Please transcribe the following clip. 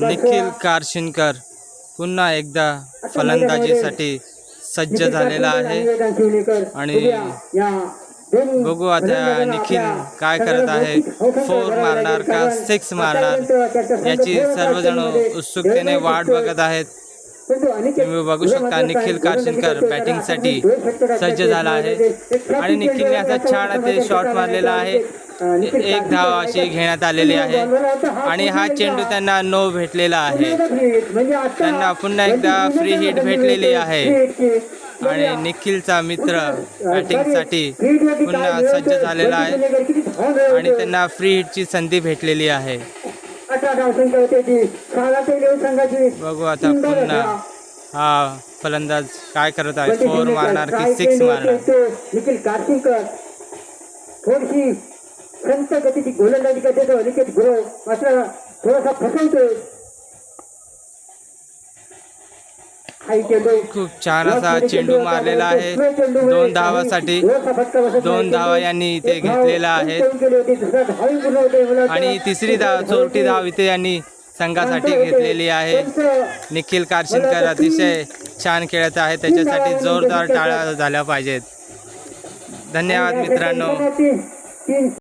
निखिल. कारशिनकर पुन्हा एकदा फलंदाजीसाठी सज्ज झालेला आहे आणि बघू आता निखिल काय करत आहे फोर मारणार. का सिक्स मारणार याची सर्वजण उत्सुकतेने वाट. बघत आहेत तुम्ही बघू शकता निखिल कारशिनकर. बॅटिंगसाठी सज्ज झाला आहे आणि निखिलने असा छान ते शॉट मारलेला आहे एक धाव अशी घेण्यात आलेली आहे. आणि हा चेंडू त्यांना नो भेटलेला आहे. त्यांना त्यांना पुन्हा एकदा फ्री हिट भेटलेली आहे. आणि निखिलचा मित्र बॅटिंगसाठी पुन्हा सज्ज झालेला आहे. आणि त्यांना फ्री हिटची संधी भेटलेली आहे. बघू आता पुन्हा हा फलंदाज काय करत आहे? फोर मारणार की सिक्स मारणार? निखिल थोडीशी संत गतीची गोलंदाजी करते तो अनिकेत गुरव मात्र थोडासा फसवतोय. खूप छान असा चेंडू मारलेला आहे. दोन धावासाठी दोन धावा यांनी इथे घेतलेला आहे. आणि तिसरी धाव चोरटी धाव इथे यांनी संघासाठी घेतलेली आहे. निखिल कारशिनकर अतिशय छान खेळत आहे. त्याच्यासाठी जोरदार टाळ्या झाल्या पाहिजेत. धन्यवाद मित्रांनो.